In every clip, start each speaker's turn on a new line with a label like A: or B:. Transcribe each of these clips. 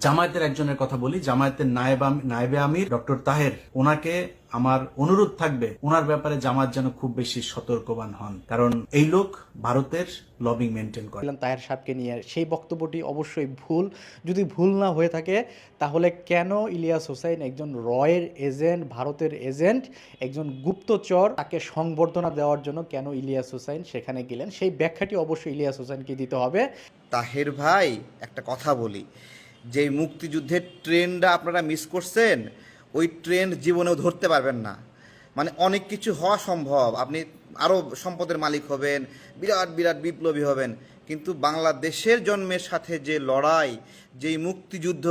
A: জামায়াতের একজনের কথা বলি জামায়াতের নায়েব আম- নায়েবে আমির ডক্টর তাহের। ওনাকে আমার অনুরোধ থাকবে ওনার ব্যাপারে জামাত যেন খুব বেশি সতর্কবান হন। কারণ এই লোক ভারতের লবিং মেনটেন করে।
B: তাহের সাহেবকে নিয়ে সেই বক্তব্যটি অবশ্যই ভুল। যদি ভুল না হয়ে থাকে তাহলে কেন ইলিয়াস হোসাইন একজন রয়ের এজেন্ট ভারতের এজেন্ট একজন গুপ্তচর তাকে সংবর্ধনা দেওয়ার জন্য কেন ইলিয়াস হোসাইন সেখানে গেলেন? সেই ব্যাখ্যাটি অবশ্যই ইলিয়াস হোসেনকে দিতে হবে।
C: তাহের ভাই একটা কথা বলি। যে মুক্তিযুদ্ধের ট্রেনটা আপনারা মিস করছেন, ওই ট্রেন জীবনেও ধরতে পারবেন না। মানে অনেক কিছু হওয়া সম্ভব। আপনি আরও সম্পদের মালিক হবেন, বিরাট বিরাট বিপ্লবী হবেন। কিন্তু বাংলাদেশের জন্মের সাথে যে লড়াই যেই মুক্তিযুদ্ধ,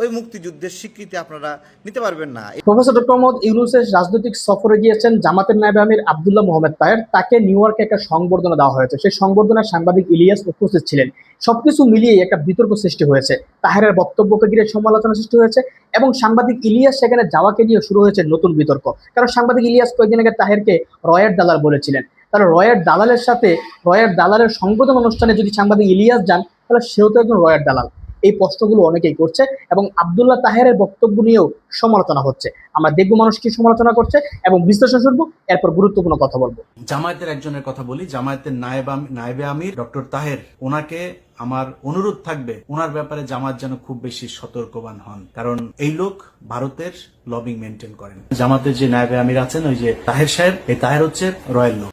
C: ওই মুক্তিযুদ্ধের স্বীকৃতি আপনারা নিতে পারবেন না।
D: প্রফেসর ডক্টর মোহাম্মদ ইউনুসের রাজনৈতিক সফরে গিয়েছেন জামাতের নায়েব আমির আব্দুল্লাহ মোহাম্মদ তাহের। তাকে নিউ ইয়র্কে একটা সংবর্ধনা দেওয়া হয়েছে। সেই সংবর্ধনায় সাংবাদিক ইলিয়াস উপস্থিত ছিলেন। সবকিছু মিলিয়ে একটা বিতর্ক সৃষ্টি হয়েছে। তাহেরের বক্তব্যকে ঘিরে সমালোচনা সৃষ্টি হয়েছে এবং সাংবাদিক ইলিয়াস সেখানে যাওয়াকে নিয়ে শুরু হয়েছে নতুন বিতর্ক। কারণ সাংবাদিক ইলিয়াস কয়েকদিন আগে তাহেরকে রয়ের দালাল বলেছিলেন। তাহলে রয়ের দালালের সাথে, রয়ের দালালের সংবর্ধনা অনুষ্ঠানে যদি সাংবাদিক ইলিয়াস যান, তাহলে সেও তো একজন রয়ের দালাল। এই প্রশ্নগুলো অনেকেই করছে এবং আব্দুল্লাহ তাহেরের বক্তব্য নিয়েও সমালোচনা হচ্ছে। আমরা দেখব মানুষ কি সমালোচনা করছে এবং বিশ্লেষণ শুনব, এরপর গুরুত্বপূর্ণ কথা বলব।
A: জামায়াতের একজনের কথা বলি, জামায়াতের নায়েব নায়েবে আমির ডক্টর তাহের। ওনাকে আমার অনুরোধ থাকবে, ওনার ব্যাপারে জামাত যেন খুব বেশি সতর্কবান হন, কারণ এই লোক ভারতের লবিং মেনটেন করেন। জামাতের যে নায়েবে আমির আছেন, ওই যে তাহের সাহেব, এই তাহের হচ্ছে রয়্যাল লোক।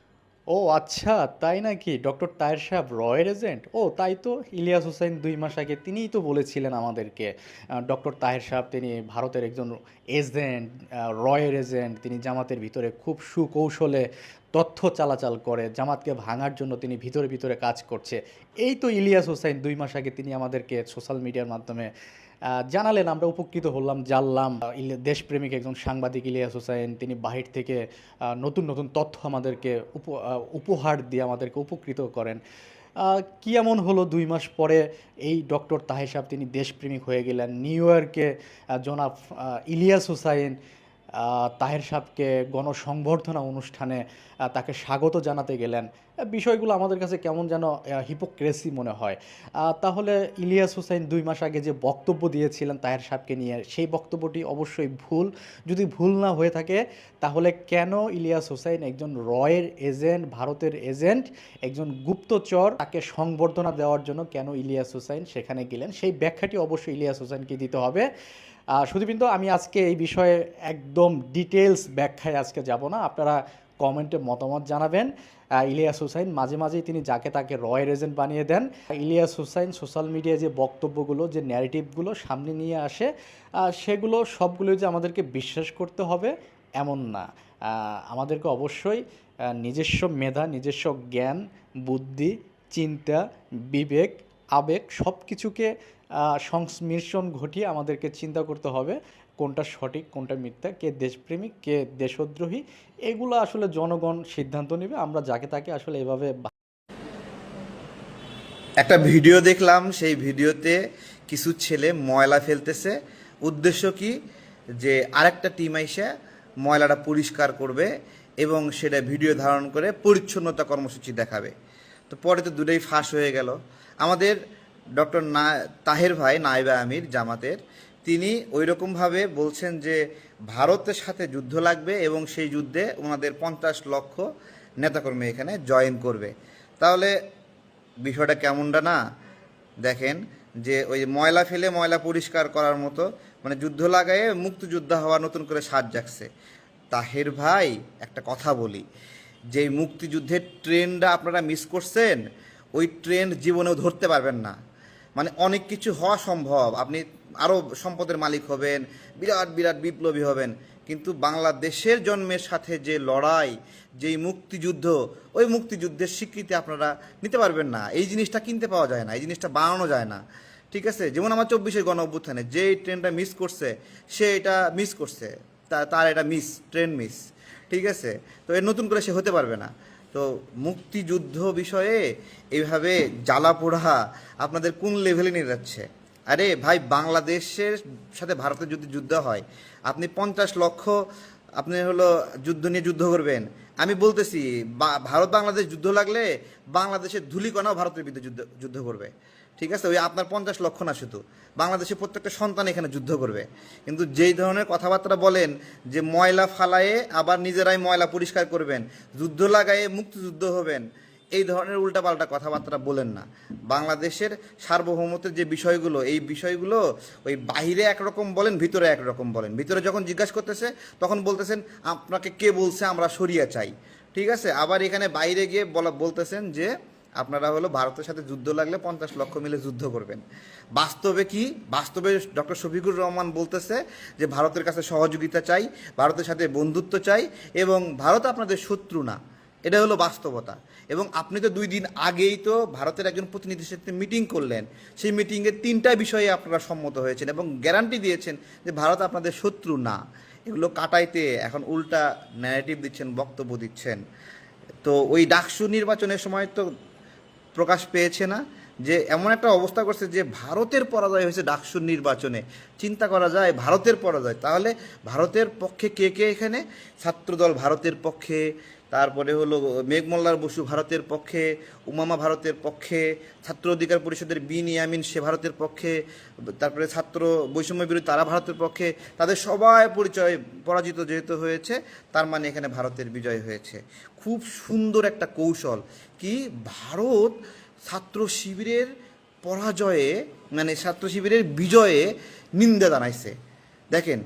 B: ও আচ্ছা তাই নাকি? ডক্টর তাহের সাহেব রয়ের এজেন্ট? ও, তাই তো। ইলিয়াস হোসেন দুই মাস আগে তিনিই তো বলেছিলেন আমাদেরকে। ডক্টর তাহের সাহেব তিনি ভারতের একজন এজেন্ট রয়ের এজেন্ট। তিনি জামাতের ভিতরে খুব সুকৌশলে তথ্য চালাচাল করে, জামাতকে ভাঙার জন্য তিনি ভিতরে ভিতরে কাজ করছে। এই তো ইলিয়াস হোসেন, দুই মাস আগে তিনি আমাদেরকে সোশ্যাল মিডিয়ার মাধ্যমে জানালেন, আমরা উপকৃত হলাম, জানলাম। দেশপ্রেমিক একজন সাংবাদিক ইলিয়াস হোসেন তিনি বাহির থেকে নতুন নতুন তথ্য আমাদেরকে উপ- উপহার দিয়ে আমাদেরকে উপকৃত করেন। কি এমন হলো দুই মাস পরে? এই ডক্টর তাহেসাব তিনি দেশপ্রেমিক হয়ে গেলেন। নিউ ইয়র্কে জনাব ইলিয়াস হুসাইন তাহের সাহেবকে গণসংবর্ধনা অনুষ্ঠানে তাকে স্বাগত জানাতে গেলেন। বিষয়গুলো আমাদের কাছে কেমন যেন হিপোক্রেসি মনে হয়। তাহলে ইলিয়াস হুসাইন দুই মাস আগে যে বক্তব্য দিয়েছিলেন তাহের সাহেবকে নিয়ে, সেই বক্তব্যটি অবশ্যই ভুল। যদি ভুল না হয়ে থাকে, তাহলে কেন ইলিয়াস হুসাইন একজন রয়ের এজেন্ট, ভারতের এজেন্ট, একজন গুপ্তচর, তাকে সংবর্ধনা দেওয়ার জন্য কেন ইলিয়াস হুসাইন সেখানে গেলেন? সেই ব্যাখ্যাটি অবশ্যই ইলিয়াস হুসাইনকে দিতে হবে। শুধুবিন্দু আমি আজকে এই বিষয়ে একদম ডিটেলস ব্যাখ্যায় আজকে যাব না। আপনারা কমেন্টে মতামত জানাবেন। ইলিয়াস হুসাইন, মাঝে মাঝেই তিনি যাকে তাকে রয়ের এজেন্ট বানিয়ে দেন। ইলিয়াস হুসাইন সোশ্যাল মিডিয়ায় যে বক্তব্যগুলো, যে ন্যারেটিভগুলো সামনে নিয়ে আসে সেগুলো সবগুলো যে আমাদেরকে বিশ্বাস করতে হবে, এমন না। আমাদেরকে অবশ্যই নিজস্ব মেধা, নিজস্ব জ্ঞান, বুদ্ধি, চিন্তা, বিবেক আবেগ সব কিছুকে সংমিশ্রণ ঘটিয়ে আমাদেরকে চিন্তা করতে হবে কোনটা সঠিক, কোনটা মিথ্যা, কে দেশপ্রেমিক, কে দেশদ্রোহী, এগুলো আসলে জনগণ সিদ্ধান্ত নেবে। আমরা যাকে তাকে আসলে এভাবে
C: একটা ভিডিও দেখলাম, সেই ভিডিওতে কিছু ছেলে ময়লা ফেলতেছে। উদ্দেশ্য কি? যে আরেকটা টিম আইসে ময়লাটা পরিষ্কার করবে এবং সেটা ভিডিও ধারণ করে পরিচ্ছন্নতা কর্মসূচি দেখাবে। তো পরে তো দুটোই ফাঁস হয়ে গেল। আমাদের ডক্টর না, তাহের ভাই নাইবা আমির জামাতের, তিনি ওই রকমভাবে বলছেন যে ভারতের সাথে যুদ্ধ লাগবে এবং সেই যুদ্ধে ওনাদের পঞ্চাশ লক্ষ নেতাকর্মী এখানে জয়েন করবে। তাহলে বিষয়টা কেমনটা না? দেখেন যে ওই ময়লা ফেলে ময়লা পরিষ্কার করার মতো মানে যুদ্ধ লাগায়ে মুক্তিযোদ্ধা হওয়া নতুন করে সাজ জাগছে তাহের ভাই একটা কথা বলি যে মুক্তিযুদ্ধের ট্রেনটা আপনারা মিস করছেন ওই ট্রেন্ড জীবনেও ধরতে পারবেন না। মানে অনেক কিছু হওয়া সম্ভব। আপনি আরও সম্পদের মালিক হবেন, বিরাট বিরাট বিপ্লবী হবেন। কিন্তু বাংলাদেশের জন্মের সাথে যে লড়াই, যেই মুক্তিযুদ্ধ, ওই মুক্তিযুদ্ধের স্বীকৃতি আপনারা নিতে পারবেন না। এই জিনিসটা কিনতে পাওয়া যায় না, এই জিনিসটা বানানো যায় না। ঠিক আছে? যেমন আমার চব্বিশের গণ অভ্যুত্থানে যে ট্রেনটা মিস করছে, সে এটা মিস করছে। তার এটা মিস ট্রেন মিস ঠিক আছে? তো এর নতুন করে সে হতে পারবে না। তো মুক্তিযুদ্ধ বিষয়ে এভাবে জ্বালা পোড়া আপনাদের কোন লেভেলে নিয়ে যাচ্ছে? আরে ভাই, বাংলাদেশের সাথে ভারতের যদি যুদ্ধ হয়, আপনি পঞ্চাশ লক্ষ, আপনি হলো যুদ্ধ নিয়ে যুদ্ধ করবেন। আমি বলতেছি ভারত বাংলাদেশ যুদ্ধ লাগলে বাংলাদেশের ধুলিকণাও ভারতের বিরুদ্ধে যুদ্ধ যুদ্ধ করবে। ঠিক আছে? ওই আপনার পঞ্চাশ লক্ষ না শুধু। বাংলাদেশের প্রত্যেকটা সন্তান এখানে যুদ্ধ করবে। কিন্তু যেই ধরনের কথাবার্তা বলেন যে ময়লা ফালায়ে আবার নিজেরাই ময়লা পরিষ্কার করবেন, যুদ্ধ লাগায়ে মুক্তিযুদ্ধ হবেন, এই ধরনের উল্টাপাল্টা কথাবার্তা বলেন না। বাংলাদেশের সার্বভৌমত্বের যে বিষয়গুলো, এই বিষয়গুলো ওই বাইরে একরকম বলেন, ভিতরে একরকম বলেন। ভিতরে যখন জিজ্ঞাসা করতেছে, তখন বলতেছেন, আপনাকে কে বলছে, আমরা সরিয়ে চাই। ঠিক আছে? আবার এখানে বাইরে গিয়ে বলা, বলতেছেন যে আপনারা হলো ভারতের সাথে যুদ্ধ লাগলে পঞ্চাশ লক্ষ মিলে যুদ্ধ করবেন। বাস্তবে কি? বাস্তবে ডক্টর শফিকুর রহমান বলতেছে যে, ভারতের কাছে সহযোগিতা চাই, ভারতের সাথে বন্ধুত্ব চাই এবং ভারত আপনাদের শত্রু না। এটা হলো বাস্তবতা। এবং আপনি তো দুই দিন আগেই তো ভারতের একজন প্রতিনিধির সাথে মিটিং করলেন। সেই মিটিংয়ে তিনটা বিষয়ে আপনারা সম্মত হয়েছেন এবং গ্যারান্টি দিয়েছেন যে, ভারত আপনাদের শত্রু না। এগুলো কাটাইতে এখন উল্টা ন্যারেটিভ দিচ্ছেন, বক্তব্য দিচ্ছেন। তো ওই ডাকসু নির্বাচনের সময় তো প্রকাশ পেয়েছে না, যে এমন একটা অবস্থা করছে যে ভারতের পরাজয় হয়েছে ডাকসুর নির্বাচনে। চিন্তা করা যায় ভারতের পরাজয়। তাহলে ভারতের পক্ষে কে কে এখানে? ছাত্রদল ভারতের পক্ষে তারপরে হলো মেঘমল্লার বসু ভারতের পক্ষে, উমামা ভারতের পক্ষে, ছাত্র অধিকার পরিষদের বিন ইয়ামিন সে ভারতের পক্ষে, তারপরে ছাত্র বৈষম্য বিরোধী তারা ভারতের পক্ষে, তাদের সবাই পরিচয় পরাজিত যেহেতু হয়েছে, তার মানে এখানে ভারতের বিজয় হয়েছে। খুব সুন্দর একটা কৌশল কি ভারত ছাত্র শিবিরের পরাজয়ে মানে ছাত্র শিবিরের বিজয়ে নিন্দা জানাইছে। দেখেন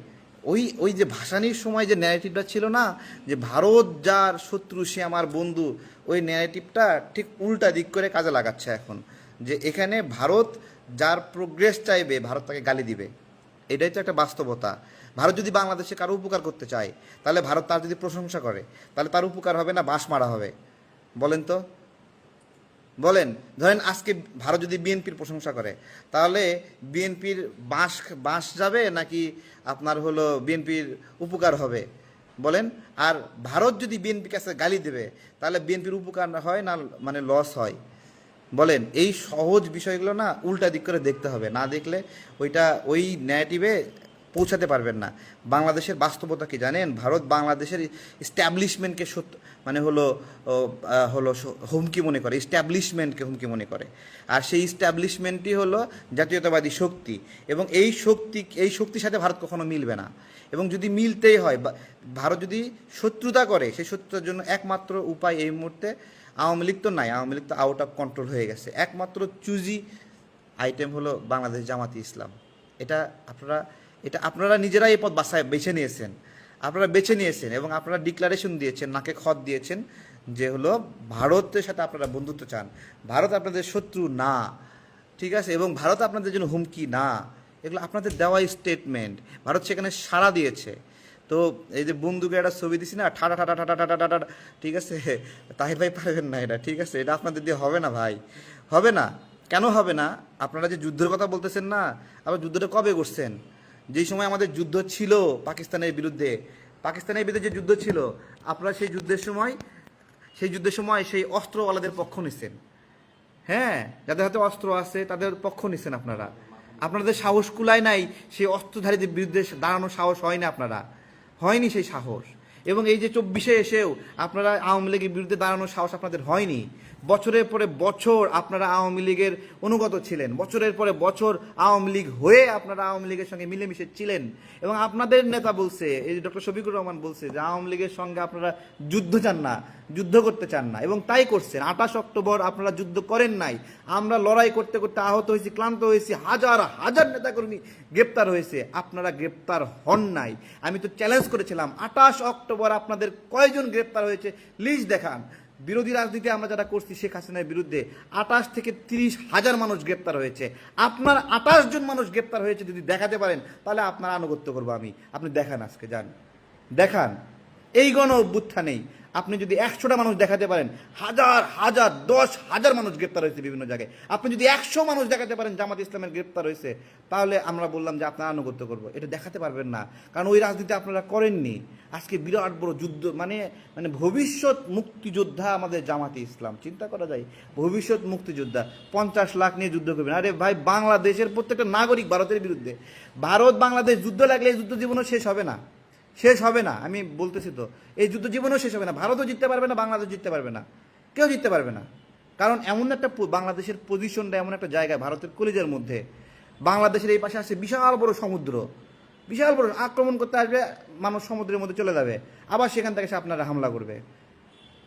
C: ওই ওই যে ভাসানির সময় যে ন্যারেটিভটা ছিল না, যে ভারত যার শত্রু, সে আমার বন্ধু, ওই ন্যারেটিভটা ঠিক উল্টা দিক করে কাজে লাগাচ্ছে এখন। যে এখানে ভারত যার প্রোগ্রেস চাইবে, ভারত তাকে গালি দিবে। এটাই তো একটা বাস্তবতা। ভারত যদি বাংলাদেশে কারও উপকার করতে চায়, তাহলে ভারত তার যদি প্রশংসা করে, তাহলে তার উপকার হবে না, বাঁশ মারা হবে। বলেন তো? বলেন, ধরেন আজকে ভারত যদি বিএনপির প্রশংসা করে, তাহলে বিএনপির বাঁশ বাঁশ যাবে নাকি আপনার হলো বিএনপির উপকার হবে? বলেন, আর ভারত যদি বিএনপির কাছে গালি দেবে, তাহলে বিএনপির উপকার হয় না মানে লস হয়? বলেন, এই সহজ বিষয়গুলো না উল্টা দিক করে দেখতে হবে। না দেখলে ওইটা ওই ন্যারেটিভে পৌঁছাতে পারবেন না। বাংলাদেশের বাস্তবতা কি জানেন? ভারত বাংলাদেশের স্ট্যাবলিশমেন্টকে মানে হলো হলো হুমকি মনে করে স্ট্যাবলিশমেন্টকে হুমকি মনে করে। আর সেই স্ট্যাবলিশমেন্টই হলো জাতীয়তাবাদী শক্তি। এবং এই শক্তি, এই শক্তির সাথে ভারত কখনো মিলবে না। এবং যদি মিলতেই হয় ভারত যদি শত্রুতা করে, সেই শত্রুতার জন্য একমাত্র উপায় এই মুহূর্তে আওয়ামী লীগ তো নাই। আওয়ামী লীগ তো আউট অফ কন্ট্রোল হয়ে গেছে। একমাত্র চুজি আইটেম হলো বাংলাদেশ জামাতি ইসলাম। এটা আপনারা এটা আপনারা নিজেরাই এই পথ বাসায় বেছে নিয়েছেন। আপনারা বেছে নিয়েছেন এবং আপনারা ডিক্লারেশন দিয়েছেন, নাকে খত দিয়েছেন যে হলো ভারতের সাথে আপনারা বন্ধুত্ব চান। ভারত আপনাদের শত্রু না, ঠিক আছে? এবং ভারত আপনাদের জন্য হুমকি না। এগুলো আপনাদের দেওয়া স্টেটমেন্ট ভারত সেখানে সাড়া দিয়েছে। তো এই যে বন্দুকের একটা ছবি দিছি না ঠাটা ঠাটা ঠাটা ঠাটা ঠাটা ঠিক আছে? তাহির ভাই পারবেন না এটা, ঠিক আছে? এটা আপনাদের দিয়ে হবে না ভাই। হবে না। কেন হবে না? আপনারা যে যুদ্ধের কথা বলতেছেন না আবার যুদ্ধটা কবে করছেন? যেই সময় আমাদের যুদ্ধ ছিল পাকিস্তানের বিরুদ্ধে পাকিস্তানের বিরুদ্ধে যে যুদ্ধ ছিল, আপনারা সেই যুদ্ধের সময়, সেই যুদ্ধের সময় সেই অস্ত্রওয়ালাদের পক্ষ নিচ্ছেন হ্যাঁ যাদের হাতে অস্ত্র আছে তাদের পক্ষ নিচ্ছেন আপনারা। আপনাদের সাহস কুলায় নাই সেই অস্ত্রধারীদের বিরুদ্ধে দাঁড়ানোর সাহস হয় না আপনারা। হয়নি সেই সাহস। এবং এই যে চব্বিশে এসেও আপনারা আওয়ামী লীগের বিরুদ্ধে দাঁড়ানোর সাহস আপনাদের হয়নি। বছরের পরে বছর আপনারা আওয়ামী লীগের অনুগত ছিলেন। বছরের পরে বছর আওয়ামী লীগ হয়ে আপনারা আওয়ামী লীগের সঙ্গে মিলেমিশে ছিলেন। এবং আপনাদের নেতা বলছে, এই ডক্টর শফিকুর রহমান বলছে যে আওয়ামী লীগের সঙ্গে আপনারা যুদ্ধ চান না, যুদ্ধ করতে চান না। এবং তাই করছেন। আঠাশ অক্টোবর আপনারা যুদ্ধ করেন নাই। আমরা লড়াই করতে করতে আহত হয়েছি, ক্লান্ত হয়েছি। হাজার হাজার নেতাকর্মী গ্রেপ্তার হয়েছে। আপনারা গ্রেপ্তার হন নাই। আমি তো চ্যালেঞ্জ করেছিলাম। আঠাশ অক্টোবর আপনাদের কয়জন গ্রেপ্তার হয়েছে লিস্ট দেখান। বিরোধী রাজনীতি আমরা যারা করছি, শেখ হাসিনার বিরুদ্ধে আটাশ থেকে তিরিশ হাজার মানুষ গ্রেপ্তার হয়েছে। আপনার আটাশ জন মানুষ গ্রেপ্তার হয়েছে যদি দেখাতে পারেন, তাহলে আপনার আনুগত্য করব আমি। আপনি দেখান আজকে, যান। দেখান। এই গণ অভ্যুত্থানেই আপনি যদি একশোটা মানুষ দেখাতে পারেন, হাজার হাজার, দশ হাজার মানুষ গ্রেপ্তার হয়েছে বিভিন্ন জায়গায়। আপনি যদি একশো মানুষ দেখাতে পারেন জামাত ইসলামের গ্রেপ্তার হয়েছে, তাহলে আমরা বললাম যে আপনার আনুগত্য করব। এটা দেখাতে পারবেন না। কারণ ওই রাজনীতি আপনারা করেননি। আজকে বিরাট বড় যুদ্ধ মানে মানে ভবিষ্যৎ মুক্তিযোদ্ধা আমাদের জামাতে ইসলাম। চিন্তা করা যায়, ভবিষ্যৎ মুক্তিযোদ্ধা। পঞ্চাশ লাখ নিয়ে যুদ্ধ করবেন। আরে ভাই, বাংলাদেশের প্রত্যেকটা নাগরিক ভারতের বিরুদ্ধে। ভারত, বাংলাদেশ, যুদ্ধ লাগলে যুদ্ধ জীবনও শেষ হবে না। শেষ হবে না, আমি বলতেছি তো। এই যুদ্ধ জীবনেও শেষ হবে না, ভারতও জিততে পারবে না বাংলাদেশ জিততে পারবে না। কেউ জিততে পারবে না। কারণ এমন একটা বাংলাদেশের পজিশনটা এমন একটা জায়গা ভারতের কলিজের মধ্যে। বাংলাদেশের এই পাশে আছে বিশাল বড় সমুদ্র। বিশাল বড়, আক্রমণ করতে আসবে, মানুষ সমুদ্রের মধ্যে চলে যাবে। আবার সেখান থেকে সে আপনারা হামলা করবে।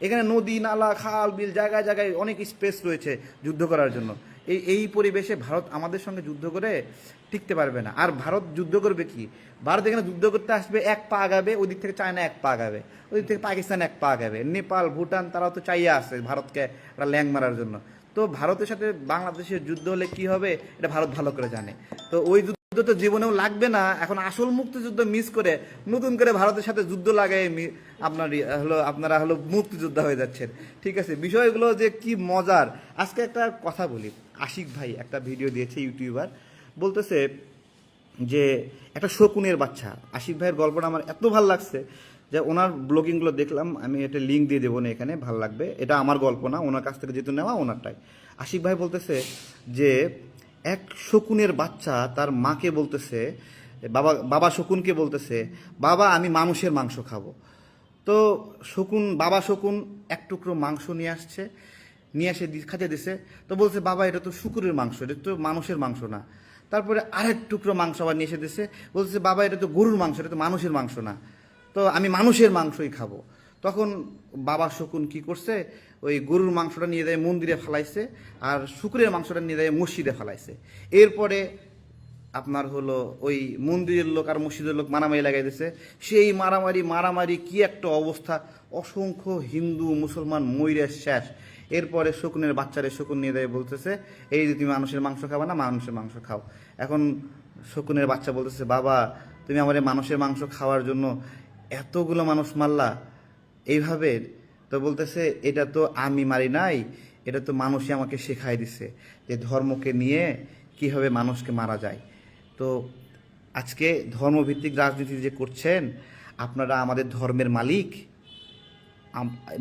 C: এখানে নদী, নালা, খাল, বিল, জায়গায় জায়গায় অনেক স্পেস রয়েছে যুদ্ধ করার জন্য। এই এই পরিবেশে ভারত আমাদের সঙ্গে যুদ্ধ করে টিকতে পারবে না। আর ভারত যুদ্ধ করবে কি? ভারত এখানে যুদ্ধ করতে আসবে, এক পা আগাবে ওই দিক থেকে চায়না এক পা আগাবে ওই দিক থেকে পাকিস্তান এক পা আগাবে। নেপাল, ভুটান, তারাও তো চাইয়া আছে ভারতকে একটা ল্যাং মারার জন্য। তো ভারতের সাথে বাংলাদেশের যুদ্ধ হলে কি হবে? এটা ভারত ভালো করে জানে। তো ওই যুদ্ধ তো জীবনেও লাগবে না। এখন আসল মুক্তিযুদ্ধ মিস করে নতুন করে ভারতের সাথে যুদ্ধ লাগাই মি- আপনার হলো, আপনারা হলো মুক্তিযোদ্ধা হয়ে যাচ্ছেন। ঠিক আছে, বিষয়গুলো যে কি মজার। আজকে একটা কথা বলি। আশিক ভাই একটা ভিডিও দিয়েছে ইউটিউবার বলতেছে যে, একটা শকুনের বাচ্চা। আশিক ভাইয়ের গল্পটা আমার এত ভালো লাগছে যে, ওনার ব্লগিংগুলো দেখলাম, আমি একটা লিঙ্ক দিয়ে দেবো না এখানে, ভালো লাগবে। এটা আমার গল্প না, ওনার কাছ থেকে যেহেতু নেওয়া, ওনারটাই। আশিক ভাই বলতেছে যে, এক শকুনের বাচ্চা তার মাকে বলতেছে, বাবা বাবা শকুনকে বলতেছে, বাবা, আমি মানুষের মাংস খাব। তো শকুন, বাবা শকুন এক টুকরো মাংস নিয়ে আসছে, নিয়ে এসে খাতে দিছে। তো বলছে, বাবা, এটা তো শুকুরের মাংস, এটা তো মানুষের মাংস না। তারপরে আরেক টুকরো মাংস আবার নিয়ে এসে দিছে। বলছে বাবা, এটা তো গরুর মাংস, এটা তো মানুষের মাংস না। তো আমি মানুষের মাংসই খাব। তখন বাবা শকুন কি করছে, ওই গরুর মাংসটা নিয়ে দেয় মন্দিরে ফেলাইছে আর শুকুরের মাংসটা নিয়ে দেয় মসজিদে ফেলাইছে। এরপরে আপনার হলো ওই মন্দিরের লোক আর মসজিদের লোক মারামারি লাগাই দিছে। সেই মারামারি মারামারি কি একটা অবস্থা। অসংখ্য হিন্দু, মুসলমান ময়ূরের শেষ। এরপরে শকুনের বাচ্চারে শকুন নিয়ে দেয় বলতেছে, এই যে তুমি মানুষের মাংস খাবা না, মানুষের মাংস খাও। এখন শকুনের বাচ্চা বলতেছে, বাবা, তুমি আমার মানুষের মাংস খাওয়ার জন্য এতগুলো মানুষ মারলা, এইভাবে? তো বলতেছে, এটা তো আমি মারি নাই, এটা তো মানুষই আমাকে শেখাই দিছে যে ধর্মকে নিয়ে কীভাবে মানুষকে মারা যায়। তো আজকে ধর্মভিত্তিক রাজনীতি যে করছেন, আপনারা আমাদের ধর্মের মালিক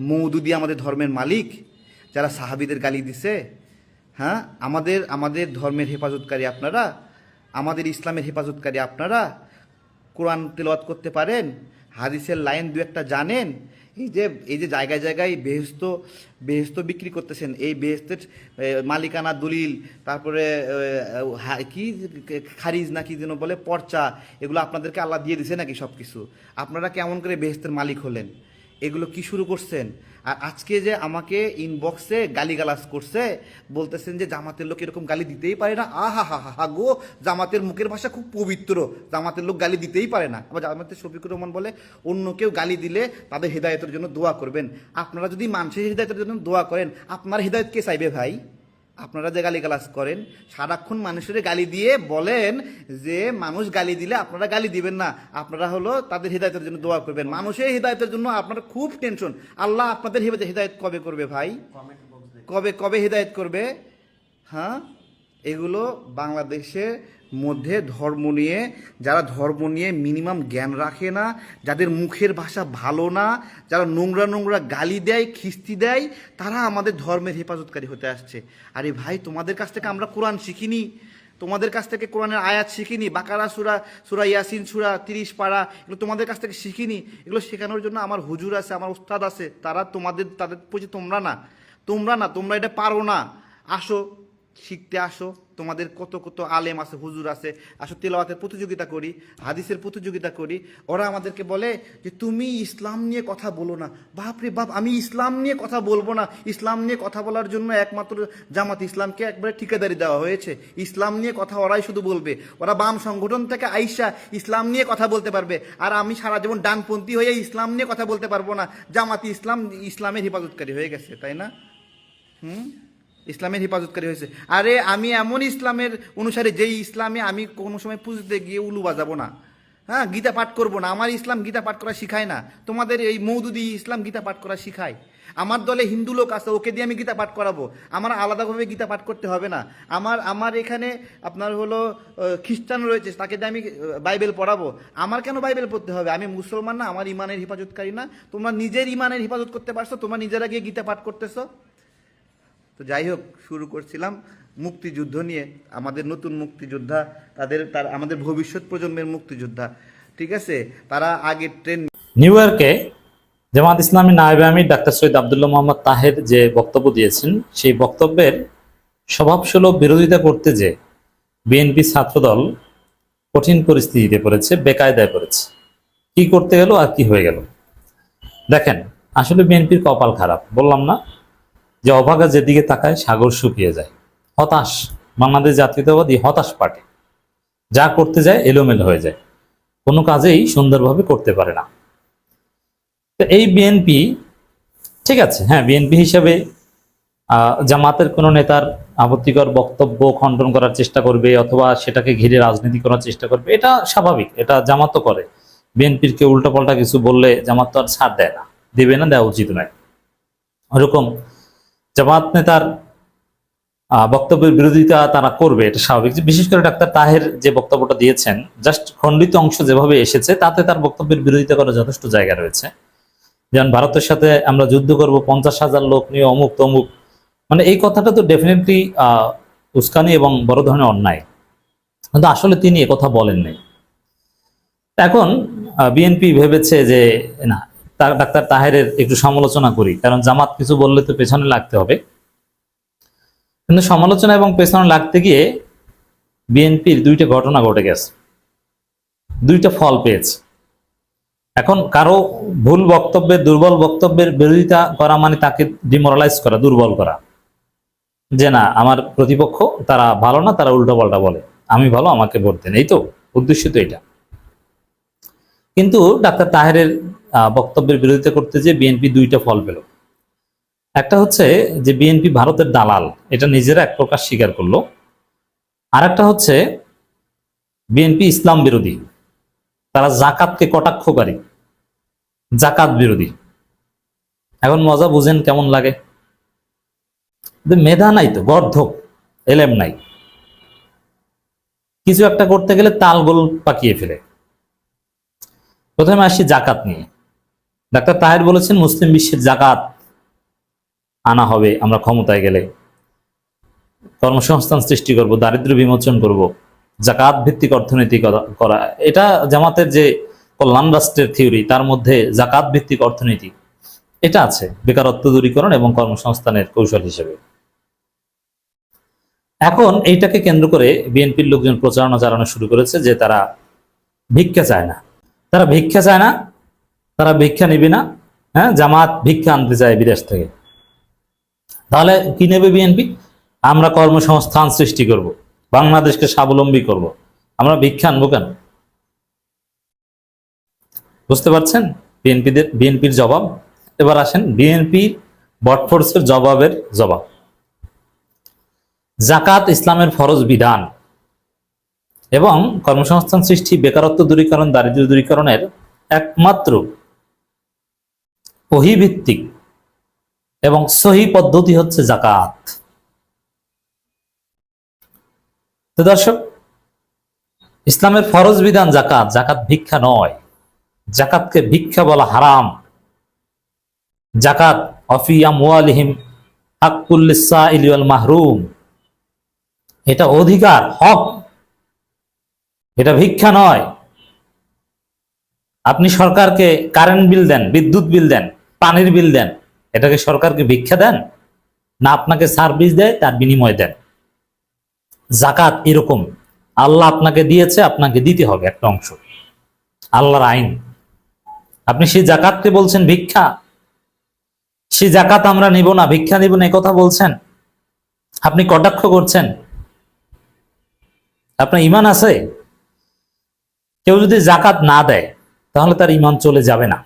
C: মৌদুদি আমাদের ধর্মের মালিক যারা সাহাবিদের গালি দিছে হ্যাঁ? আমাদের আমাদের ধর্মের হেফাজতকারী আপনারা, আমাদের ইসলামের হেফাজতকারী আপনারা কোরআন তেলাওয়াত করতে পারেন, হাদিসের লাইন দু একটা জানেন, এই যে এই যে জায়গায় জায়গায় বেহেস্ত বেহেস্ত বিক্রি করতেছেন, এই বেহেস্তের মালিকানা দলিল, তারপরে কি, খারিজ না কি যেন বলে, পর্চা, এগুলো আপনাদেরকে আল্লাহ দিয়ে দিছে নাকি সব কিছু আপনারা কেমন করে বেহেস্তের মালিক হলেন? এগুলো কি শুরু করছেন? আর আজকে যে আমাকে ইনবক্সে গালিগালাজ করছে, বলতেছেন যে জামাতের লোক এরকম গালি দিতেই পারে না। আহা, হা হা হা গো, জামাতের মুখের ভাষা খুব পবিত্র। জামাতের লোক গালি দিতেই পারে না। আবার জামাতের শফিকুর রহমান বলে, অন্য কেউ গালি দিলে তাদের হৃদায়তের জন্য দোয়া করবেন। আপনারা যদি মানুষের হৃদায়তের জন্য দোয়া করেন, আপনার হৃদায়ত কে চাইবে ভাই? আপনারা যে গালি গালাজ করেন সারাক্ষণ মানুষের গালি দিয়ে বলেন যে মানুষ গালি দিলে আপনারা গালি দিবেন না। আপনারা হলো তাদের হৃদায়তের জন্য দোয়া করবেন। মানুষের হৃদায়তের জন্য আপনার খুব টেনশন। আল্লাহ আপনাদের হৃদায়ত কবে করবে ভাই? কবে কবে হৃদায়ত করবে? হ্যাঁ? এগুলো বাংলাদেশের মধ্যে ধর্ম নিয়ে, যারা ধর্ম নিয়ে মিনিমাম জ্ঞান রাখে না, যাদের মুখের ভাষা ভালো না, যারা নোংরা নোংরা গালি দেয়, খিস্তি দেয়, তারা আমাদের ধর্মের হেফাজতকারী হতে আসছে। আরে ভাই, তোমাদের কাছ থেকে আমরা কোরআন শিখিনি। তোমাদের কাছ থেকে কোরআনের আয়াত শিখিনি। বাকারা সুরা সুরা ইয়াসিন, সুরা তিরিশ পাড়া এগুলো তোমাদের কাছ থেকে শিখিনি। এগুলো শেখানোর জন্য আমার হুজুর আছে, আমার উস্তাদ আছে। তারা তোমাদের, তাদের প্রতি তোমরা না। তোমরা না, তোমরা এটা পারো না। আসো। শিখতে আসো। তোমাদের কত কত আলেম আছে, হুজুর আছে। আসো, তেলাওয়াতের প্রতিযোগিতা করি, হাদিসের প্রতিযোগিতা করি। ওরা আমাদেরকে বলে যে, তুমি ইসলাম নিয়ে কথা বলো না। বাপ রে বাপ, আমি ইসলাম নিয়ে কথা বলব না। ইসলাম নিয়ে কথা বলার জন্য একমাত্র জামাত ইসলামকে একবারে ঠিকাদারি দেওয়া হয়েছে। ইসলাম নিয়ে কথা ওরাই শুধু বলবে। ওরা বাম সংগঠন থেকে আইসা ইসলাম নিয়ে কথা বলতে পারবে। আর আমি সারা জীবন ডানপন্থী হয়ে ইসলাম নিয়ে কথা বলতে পারব না। জামাতি ইসলাম, ইসলামের হেফাজতকারী হয়ে গেছে, তাই না? হুম? ইসলামের হেফাজতকারী হয়েছে। আরে আমি এমন ইসলামের অনুসারে যেই ইসলামে আমি কোনো সময় পুজোতে গিয়ে উলু বাজাবো না। হ্যাঁ গীতা পাঠ করব না। আমার ইসলাম গীতা পাঠ করা শিখায় না। তোমাদের এই মৌদুদি ইসলাম গীতা পাঠ করা শিখায়। আমার দলে হিন্দু লোক আছে, ওকে দিয়ে আমি গীতা পাঠ করাবো। আমার আলাদাভাবে গীতা পাঠ করতে হবে না। আমার আমার এখানে আপনার হলো খ্রিস্টান রয়েছে, তাকে দিয়ে আমি বাইবেল পড়াবো। আমার কেন বাইবেল পড়তে হবে? আমি মুসলমান না, আমার ইমানের হেফাজতকারী না। তোমরা নিজের ইমানের হেফাজত করতে পারছ, তোমরা নিজেরা গিয়ে গীতা পাঠ করতেছো? তো যাই হোক শুরু করছিলাম মুক্তিযুদ্ধ নিয়ে। আমাদের নতুন মুক্তিযোদ্ধা, তাদের, তার, আমাদের ভবিষ্যৎ প্রজন্মের মুক্তিযোদ্ধা, ঠিক আছে? তারা আগে ট্রেন
E: নিউ ইয়র্কে জামাত ইসলামী নায়েবে আমির ডাক্তার সৈয়দ আবদুল্লাহ মোহাম্মদ তাহের যে বক্তব্য দিয়েছেন, সেই বক্তব্যের স্বভাবসুলভ বিরোধিতা করতে যে বিএনপি ছাত্রদল কঠিন পরিস্থিতিতে পড়েছে, বেকায়দায় পড়েছে। কি করতে গেল আর কি হয়ে গেল? দেখেন, আসলে বিএনপির কপাল খারাপ, বললাম না। যে অভাগা যেদিকে তাকায় সাগর শুকিয়ে যায়। হতাশ, বাংলাদেশ জাতীয়তাবাদী হতাশ পার্টি। যা করতে যায় এলোমেলো হয়ে যায়। কোনো কাজেই সুন্দরভাবে করতে পারে না। তো এই বিএনপি, ঠিক আছে হ্যাঁ বিএনপি হিসেবে জামাতের কোনো নেতার আপত্তিকর বক্তব্য খণ্ডন করার চেষ্টা করবে অথবা সেটাকে ঘিরে রাজনীতি করার চেষ্টা করবে, এটা স্বাভাবিক, এটা জামাত তো করে। বিএনপির কেউ উল্টাপাল্টা কিছু বললে জামাত তো আর ছাড় দেয় না, দেবে না, দেওয়া উচিত নয়। ওরকম জামাত নেতার বক্তব্যের বিরোধিতা তারা করবে, এটা স্বাভাবিক। বিশেষ করে ডাক্তার তাহের যে বক্তব্যটা দিয়েছেন, জাস্ট খণ্ডিত অংশ যেভাবে এসেছে, তাতে তার বক্তব্যের বিরোধিতা করার যথেষ্ট জায়গা রয়েছে। যেমন ভারতের সাথে আমরা যুদ্ধ করব, পঞ্চাশ হাজার লোক নিয়ে অমুক তমুক মানে এই কথাটা তো ডেফিনেটলি উস্কানি এবং বড় ধরনের অন্যায়। কিন্তু আসলে তিনি কথা বলেন নাই। এখন বিএনপি ভেবেছে যে, না তার ডাক্তার তাহেরের একটু সমালোচনা করি। কারণ জামাত কিছু বললে তো পেছনে লাগতে হবে। কিন্তু সমালোচনা এবং পেছনে লাগতে গিয়ে বিএনপির দুইটা ঘটনা ঘটে গেছে। দুইটা ফল পেয়েছে। এখন কারও ভুল বক্তব্যের, দুর্বল বক্তব্যের বিরোধিতা করা মানে তাকে ডিমোরালাইজ করা, দুর্বল করা। যে না, আমার প্রতিপক্ষ, তারা ভালো না, তারা উল্টো পাল্টা বলে। আমি ভালো, আমাকে ভোট দেন। এই তো, উদ্দেশ্য তো এটা। কিন্তু ডাক্তার তাহেরের বক্তব্যের বিরোধিতা করতে যে বিএনপি দুইটা ফল পেল। একটা হচ্ছে যে বিএনপি ভারতের দালাল, এটা নিজেরা এক প্রকার স্বীকার করল। আর একটা হচ্ছে বিএনপি ইসলাম বিরোধী, তারা জাকাতকে কটাক্ষকারী, জাকাত বিরোধী। এখন মজা বুঝেন কেমন লাগে? মেধা নাই তো গর্ধক এলেম নাই। কিছু একটা করতে গেলে তালগোল পাকিয়ে ফেলে। প্রথমে আসি জাকাত নিয়ে। ডাক্তার তাহের বলেছেন, মুসলিম বিশ্বের জাকাত আনা হবে, আমরা ক্ষমতায় গেলে। কর্মসংস্থান সৃষ্টি করব দারিদ্র বিমোচন করব, জাকাত ভিত্তিক অর্থনীতি করা- এটা জামাতের যে কল্যাণ রাষ্ট্রের থিওরি, তার মধ্যে জাকাত ভিত্তিক অর্থনীতি, এটা আছে, বেকারত্ব দূরীকরণ এবং কর্মসংস্থানের কৌশল হিসেবে। এখন এইটাকে কেন্দ্র করে বিএনপির লোকজন প্রচারণা চালানো শুরু করেছে যে তারা ভিক্ষা চায় না। তারা ভিক্ষা চায় না তারা ভিক্ষা নিবে না হ্যাঁ? জামাত ভিক্ষা আনতে চায় বিদেশ থেকে। তাহলে কি নেবে বিএনপি? আমরা কর্মসংস্থান সৃষ্টি করব, বাংলাদেশকে স্বাবলম্বী করব। আমরা ভিক্ষা আনব কেন? বুঝতে পারছেন বিএনপিদের বিএনপির জবাব? এবার আসেন বিএনপি বটফোর্সের জবাবের জবাব। জাকাত ইসলামের ফরজ বিধান এবং কর্মসংস্থান সৃষ্টি, বেকারত্ব দূরীকরণ দারিদ্র দূরীকরণের একমাত্র ওহিভিত্তিক এবং সহি পদ্ধতি হচ্ছে জাকাত দর্শক, ইসলামের ফরজ বিধান জাকাত জাকাত ভিক্ষা নয়। জাকাতকে ভিক্ষা বলা হারাম। জাকাত অফিয়া মুআলিহিম হাক্কুল্লিসা ইলিয়াল মাহরুম। এটা অধিকার, হক। এটা ভিক্ষা নয়। আপনি সরকারকে কারেন্ট বিল দেন, বিদ্যুৎ বিল দেন। পানির বিল দেন। এটাকে সরকারকে ভিক্ষা দেন, না আপনাকে সার্ভিস দেয়, তার বিনিময় দেন। জাকাত এরকম। আল্লাহ আপনাকে দিয়েছে, আপনাকে দিতে হবে একটা অংশ। আল্লাহর আইন। আপনি সেই জাকাতকে বলছেন ভিক্ষা। সেই জাকাত আমরা নিব না, ভিক্ষা নিব না কথা বলছেন। আপনি কটাক্ষ করছেন? আপনার ইমান আছে? কেউ যদি জাকাত না দেয়, তাহলে তার ইমান চলে যাবে না।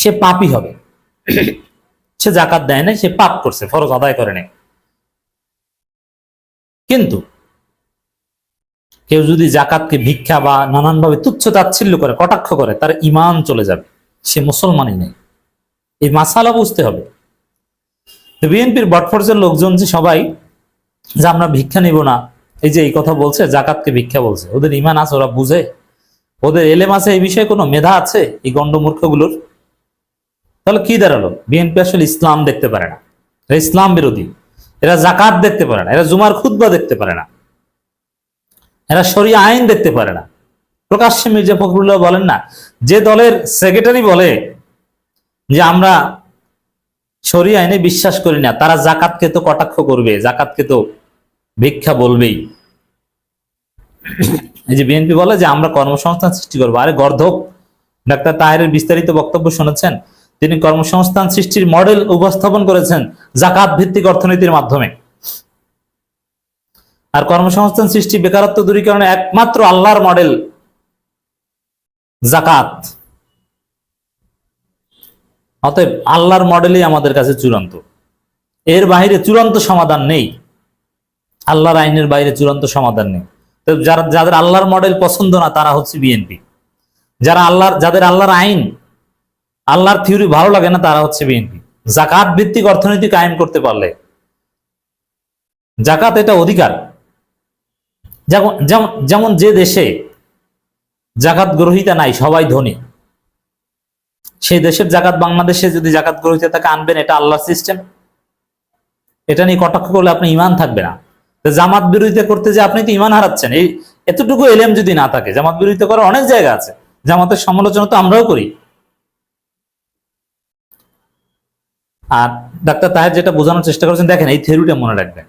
E: সে পাপই হবে। সে জাকাত দেয় না সে পাপ করছে, ফরজ আদায় করে নেই। কিন্তু কেউ যদি জাকাতকে ভিক্ষা বা নানানভাবে তুচ্ছ তাচ্ছিল্য করে, কটাক্ষ করে, তার ইমান চলে যাবে। সে মুসলমানই নেই। এই মাসালা বুঝতে হবে। বিএনপির বটফোর্সের লোকজন যে সবাই যে আমরা ভিক্ষা নিব না, এই যে এই কথা বলছে জাকাতকে ভিক্ষা বলছে, ওদের ইমান আছে, ওরা বুঝে। ওদের এলেম আছে, এই বিষয়ে কোনো মেধা আছে এই গণ্ডমূর্খগুলোর? তাহলে কি দাঁড়াল? বিএনপি আসলে ইসলাম দেখতে পারে না। এরা ইসলাম বিরোধী। এরা জাকাত দেখতে পারে না। এরা জুমার খুতবা দেখতে পারে না। এরা সরিয়া আইন দেখতে পারে না। প্রকাশ্যে মির্জা ফখরুল্লাহ বলেন না, যে দলের সেক্রেটারি বলে যে আমরা শরী আইনে বিশ্বাস করি না, তারা জাকাতকে তো কটাক্ষ করবে জাকাতকে তো ভিক্ষা বলবেই। এই যে বিএনপি বলে যে আমরা কর্মসংস্থান সৃষ্টি করব। আরে গর্ধব, ডাক্তার তাহের বিস্তারিত বক্তব্য শুনেছেন? তিনি কর্মসংস্থান সৃষ্টির মডেল উপস্থাপন করেছেন জাকাত ভিত্তিক অর্থনীতির মাধ্যমে। আর কর্মসংস্থান সৃষ্টি বেকারত্ব দূরীকরণে একমাত্র আল্লাহর মডেল জাকাত। অতএব আল্লাহর মডেলই আমাদের কাছে চূড়ান্ত। এর বাইরে চূড়ান্ত সমাধান নেই। আল্লাহর আইনের বাইরে চূড়ান্ত সমাধান নেই। তো যারা যাদের আল্লাহর মডেল পছন্দ না, তারা হচ্ছে বিএনপি। যারা আল্লাহর যাদের আল্লাহর আইন আল্লাহর থিওরি ভালো লাগে না, তারা হচ্ছে বিএনপি। জাকাত ভিত্তিক অর্থনীতি কায়েম করতে পারলে। জাকাত এটা অধিকার। যেমন যেমন যে দেশে জাকাত গ্রহিতা নাই, সবাই ধনী। সেই দেশের জাকাত বাংলাদেশে যদি জাকাত গ্রহিতা তাকে আনবেন, এটা আল্লাহর সিস্টেম এটা নিয়ে কটাক্ষ করলে আপনি ইমান থাকবে না। জামাত বিরোধিতা করতে যে আপনি তো ইমান হারাচ্ছেন, এই এতটুকু এলেম যদি না থাকে, জামাত বিরোধিতা করার অনেক জায়গা আছে। জামাতের সমালোচনা তো আমরাও করি। আর ডাক্তার তাহের যেটা বোঝানোর চেষ্টা করেছেন, দেখেন এই থিওরিটা মনে রাখবেন।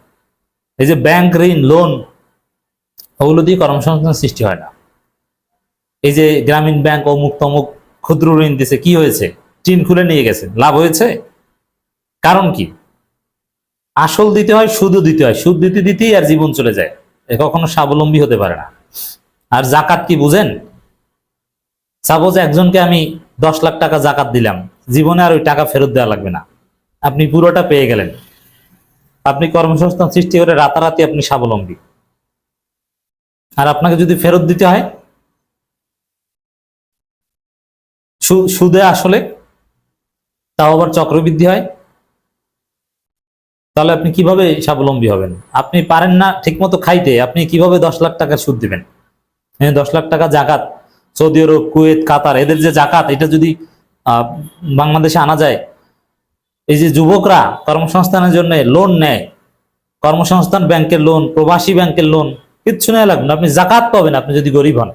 E: এই যে ব্যাংক ঋণ লোন ওগুলো দিয়ে কর্মসংস্থান সৃষ্টি হয় না। এই যে গ্রামীণ ব্যাংক অমুক তমুক ক্ষুদ্র ঋণ দিছে, কি হয়েছে? টিন খুলে নিয়ে গেছে। লাভ হয়েছে? কারণ কি? আসল দিতে হয়, সুদও দিতে হয়। সুদ দিতে দিতেই আর জীবন চলে যায়। এ কখনো স্বাবলম্বী হতে পারে না। আর জাকাত কি বুঝেন? সাপোজ একজনকে আমি দশ লাখ টাকা জাকাত দিলাম, জীবনে আর ওই টাকা ফেরত দেওয়া লাগবে না। আপনি পুরোটা পেয়ে গেলেন। আপনি কর্মসংস্থান সৃষ্টি করে রাতারাতি আপনি স্বাবলম্বী। আর আপনাকে যদি ফেরত দিতে হয় সুদে আসলে তাও আবার চক্রবৃদ্ধি হয়। তাহলে আপনি কীভাবে স্বাবলম্বী হবেন? আপনি পারেন না ঠিকমতো খাইতে, আপনি কীভাবে দশ লাখ টাকার সুদ দিবেন? হ্যাঁ দশ লাখ টাকা জাকাত, সৌদি আরব, কুয়েত, কাতার, এদের যে জাকাত, এটা যদি বাংলাদেশে আনা যায় এই যে যুবকরা কর্মসংস্থানের জন্য লোন নেয়, কর্মসংস্থান ব্যাংকের লোন প্রবাসী ব্যাংকের লোন কিচ্ছু নেওয়া লাগবে না। আপনি জাকাত পাবেন, আপনি যদি গরিব হন।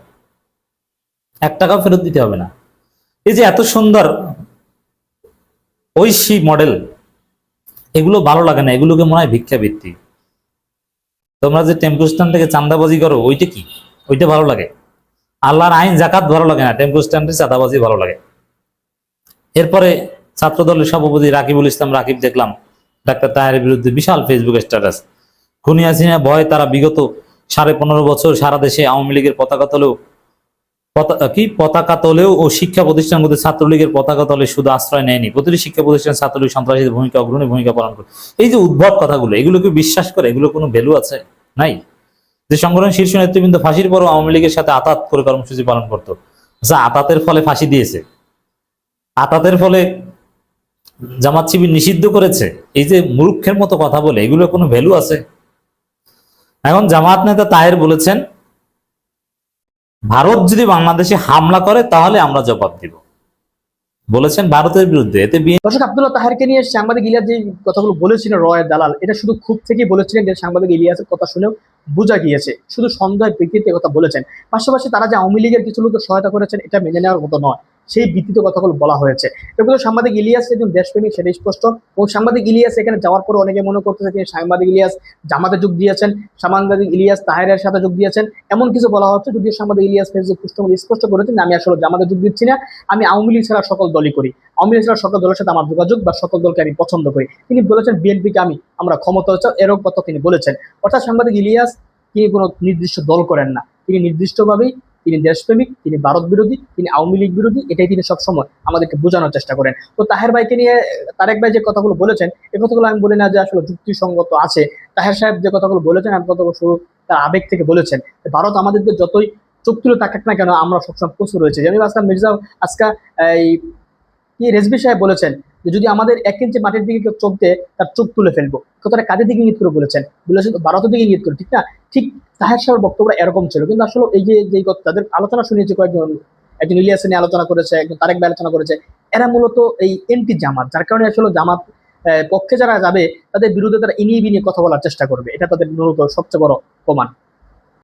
E: এক টাকাও ফেরত দিতে হবে না। এই যে এত সুন্দর ঐশী মডেল এগুলো ভালো লাগে না। এগুলোকে মনে হয় ভিক্ষাবৃত্তি। তোমরা যে টেম্পো স্ট্যান্ড থেকে চান্দাবাজি করো, ওইটা কি? ওইটা ভালো লাগে। আল্লাহর আইন, জাকাত ভালো লাগে না। টেম্পো স্ট্যান্ডে চাঁদাবাজি ভালো লাগে। এরপরে ছাত্র দলের সভাপতি রাকিবুল ইসলাম রাকিব দেখলাম। ডাক্তার তাহের বিরুদ্ধে বিশাল ফেসবুক স্ট্যাটাস খুনি হাসিনা ভয় তারা বিগত সাড়ে পনেরো বছর সারা দেশে আওয়ামী লীগের পতাকা তলেও কি? পতাকা তলেও ও শিক্ষা প্রতিষ্ঠানগুলোতে ছাত্রলীগের পতাকা তলে শুধু আশ্রয় নেয়নি। প্রতিটি শিক্ষা প্রতিষ্ঠান ছাত্রলীগ সন্ত্রাসীদের ভূমিকা, অগ্রণী ভূমিকা পালন করে। এই যে উদ্ভব কথাগুলো এগুলোকে বিশ্বাস করে? এগুলো কোনো ভ্যালু আছে? নাই। যে সংগঠনের শীর্ষ নেতৃবৃন্দ ফাঁসির পরও আওয়ামী লীগের সাথে আতাত করে কর্মসূচি পালন করতো। আচ্ছা আতাতের ফলে ফাঁসি দিয়েছে। আতাতের ফলে জামাত শিবির নিষিদ্ধ করেছে। এই যে মূর্খের মতো কথা বলে এগুলো কোনো ভ্যালু আছে? এখন জামাত নেতা তাহের বলেছেন, ভারত যদি বাংলাদেশে হামলা করে, তাহলে আমরা জবাব দিব। বলেছেন ভারতের বিরুদ্ধে। এতে
D: দর্শক, আব্দুল্লাহ তাহারকে নিয়ে সাংবাদিক ইলিয়াস যে কথাগুলো বলেছিলেন, রয়ের দালাল, এটা শুধু খুব থেকেই বলেছিলেন যে সাংবাদিক ইলিয়াসের কথা শুনেও বোঝা গিয়েছে। শুধু সন্দেহের ভিত্তিতে কথা বলেছেন। পাশাপাশি তারা যে আওয়ামী লীগের কিছু লোককে সহায়তা করেছেন, এটা মেনে নেওয়ার মতো নয়। সেই ভিত্তিতে কথাগুলো বলা হয়েছে। এগুলো সাংবাদিক ইলিয়াস একজন দেশপ্রেমী সেটাই স্পষ্ট। এবং সাংবাদিক ইলিয়াস এখানে যাওয়ার পর অনেকে মনে করতেছে যে সাংবাদিক ইলিয়াস জামাতে যোগ দিয়েছেন, সাংবাদিক ইলিয়াস তাহেরের সাথে যোগ দিয়েছেন। এমন কিছু বলা হচ্ছে যদিও সাংবাদিক ইলিয়াস ফেসবুক পোস্টের স্পষ্ট করেছেন আমি আসলে জামাতে যোগ দিচ্ছি না, আমি আওয়ামী লীগ ছাড়া সকল দলই করি। আওয়ামী লীগ ছাড়া সকল দলের সাথে আমার যোগাযোগ বা সকল দলকে আমি পছন্দ করি। তিনি বলেছেন, বিএনপিকে আমি, আমরা ক্ষমতা হচ্ছে এরকম কথা তিনি বলেছেন। অর্থাৎ সাংবাদিক ইলিয়াস তিনি কোনো নির্দিষ্ট দল করেন না। তিনি নির্দিষ্টভাবেই তিনি দেশপ্রেমিক, তিনি ভারত বিরোধী তিনি আওয়ামী লীগ বিরোধী, এটাই তিনি সবসময় আমাদেরকে বোঝানোর চেষ্টা করেন। তো তাহের ভাইকে নিয়ে, তারেক ভাই যে কথাগুলো বলেছেন এই কথাগুলো আমি বলি না যে আসলে যুক্তিসঙ্গত আছে। তাহের সাহেব যে কথাগুলো বলেছেন, আমি কথাগুলো শুরু তার আবেগ থেকে বলেছেন। ভারত আমাদেরকে যতই চোখ তুলে না কেন, আমরা সবসময় প্রচুর রয়েছে। যেমন আজকাল মির্জা আজকা এই রেজবি সাহেব বলেছেন যদি আমাদের এক ইঞ্চি মাটির দিকে কেউ চোখ দেয়, তার চোখ তুলে ফেলব। কথাটা কাদের দিকে ইঙ্গিত করে বলেছেন? বলেছেন ভারতের দিকে ইঙ্গিত করে, ঠিক না? ঠিক তাহের সাহেবের বক্তব্যটা এরকম ছিল, কিন্তু আসলে এই যে কথা- তাদের আলোচনা শুনিয়েছে কয়েকজন, একজন ইলিয়াস নিয়ে আলোচনা করেছে, একজন তারেক ভাই আলোচনা করেছে, এরা মূলত এই এন্টি জামাত, যার কারণে আসলে জামাত পক্ষে যারা যাবে, তাদের বিরুদ্ধে তারা ইনিয়ে বিনিয়ে কথা বলার চেষ্টা করবে। এটা তাদের মূলত সবচেয়ে বড় প্রমাণ।